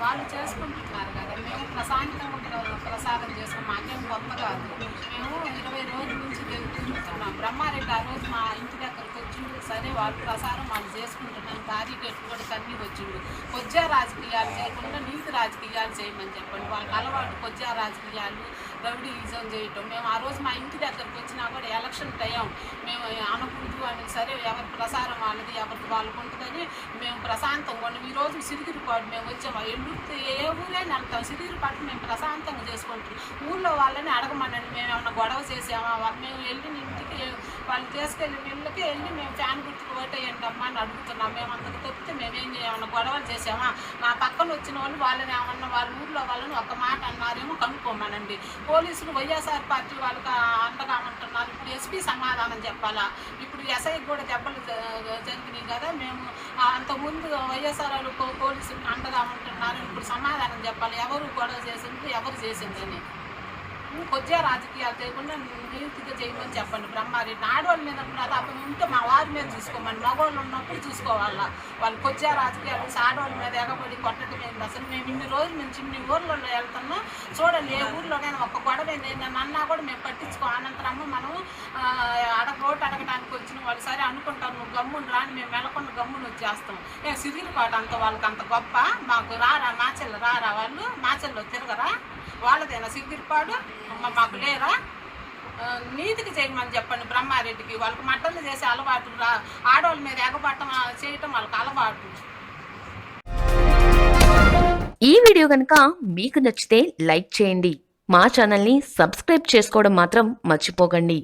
వాళ్ళు చేసుకుంటున్నారు కదా. మేము ప్రశాంతంగా ప్రసాదం చేస్తాం మాకేం కొత్త కాదు. మేము ఇరవై రోజుల నుంచి తిరుగు- తిరుగుతున్నాం బ్రహ్మారెడ్డి ఆ రోజు మా ఇంటి దగ్గరకు వచ్చిండు. సరే వాళ్ళు ప్రసారం వాళ్ళు చేసుకుంటున్నాం. భారీ గట్టి కూడా వచ్చిండు. కొజ్జా రాజకీయాలు చేయకుండా నీతి రాజకీయాలు చేయమని చెప్పండి. వాళ్ళకి అలవాటు కొజ్జా రాజకీయాలు రౌడీ ఈజం చేయటం. మేము ఆ రోజు మా ఇంటి దగ్గరకు వచ్చినా కూడా ఎలక్షన్ టైం మేము అనుకుంటున్నాం. అని సరే ఎవరి ప్రసారం వాళ్ళది ఎవరికి వాళ్ళకు ఉంటుందని మేము ప్రశాంతంగా ఉన్నాం ఈ రోజు సిరిగిరిపాడు మేము వచ్చాము ఎల్లుడితే ఏ ఊరైనా వెళ్తాం సిరిగిరిపాటు మేము ప్రశాంతంగా చేసుకుంటాం. ఊళ్ళో వాళ్ళని అడగమనండి మేము ఏమన్నా గొడవ చేసామా? మేము వెళ్ళిన ఇంటికి వాళ్ళు తీసుకెళ్ళిన ఇళ్ళకి వెళ్ళి మేము ఫ్యాన్ గుర్తుకు ఓటేయండి అమ్మా అని అడుగుతున్నాం. మేము అంతకు తప్పితే మేమేం ఏమన్నా గొడవలు చేసామా? మా పక్కన వచ్చిన వాళ్ళు వాళ్ళని ఏమన్నా వాళ్ళ ఊళ్ళో వాళ్ళని ఒక మాట అన్నారేమో కనుక్కోమనండి. పోలీసులు వైఎస్ఆర్ పార్టీ వాళ్ళకి అండగా అంటున్నారు ఇప్పుడు ఎస్పీ సమాధానం చెప్పాలా? ఇప్పుడు ఎస్ఐ కూడా దెబ్బలు జరిగినాయి కదా. మేము అంతకుముందు వైఎస్ఆర్ వాళ్ళు పోలీసులు అంటదామంటున్నారు ఇప్పుడు సమాధానం చెప్పాలి. ఎవరు గొడవ చేసింది ఎవరు చేసిందని కొద్దిగా రాజకీయాలు చేయకుండా నీతిగా చేయమని చెప్పండి బ్రహ్మారెడ్డి. ఆడవాళ్ళ మీద ప్రతాపం ఉంటే మా వారి మీద చూసుకోమని మగవాళ్ళు ఉన్నప్పుడు చూసుకోవాలా. వాళ్ళు కొద్దిగా రాజకీయాలు ఆడవాళ్ళ మీద ఎగబడి కొట్టడం ఏంటి అసలు? మేము ఇన్ని రోజుల నుంచి ఇన్ని ఊర్లలో వెళ్తున్నా చూడండి ఏ ఊర్లోనైనా ఒక గొడవ నన్ను అన్నా కూడా మేము పట్టించుకో అనంతరము మనం ఓటు అడగడానికి వచ్చిన వాళ్ళు సరే అనుకుంటారు నువ్వు గమ్మును రాని మేము వెళ్ళకుండా గమ్మును వచ్చేస్తాం. ఏ సిరిగిరిపాటు అంత వాళ్ళకి అంత గొప్ప. మాకు రారా మాచెల్ల రారా వాళ్ళు? మాచెల్లో తిరగరా? వాళ్ళదేనా సిరిగిరిపాడు మాకు లేరా? నీతికి చేయమని చెప్పండి బ్రహ్మారెడ్డికి. వాళ్ళకి మట్టలు చేసే అలవాటు రా. ఆడవాళ్ళ మీద ఎగబట్టం చేయటం వాళ్ళకి అలవాటు. ఈ వీడియో కనుక మీకు నచ్చితే లైక్ చేయండి. మా ఛానల్ని సబ్స్క్రైబ్ చేసుకోవడం మాత్రం మర్చిపోకండి.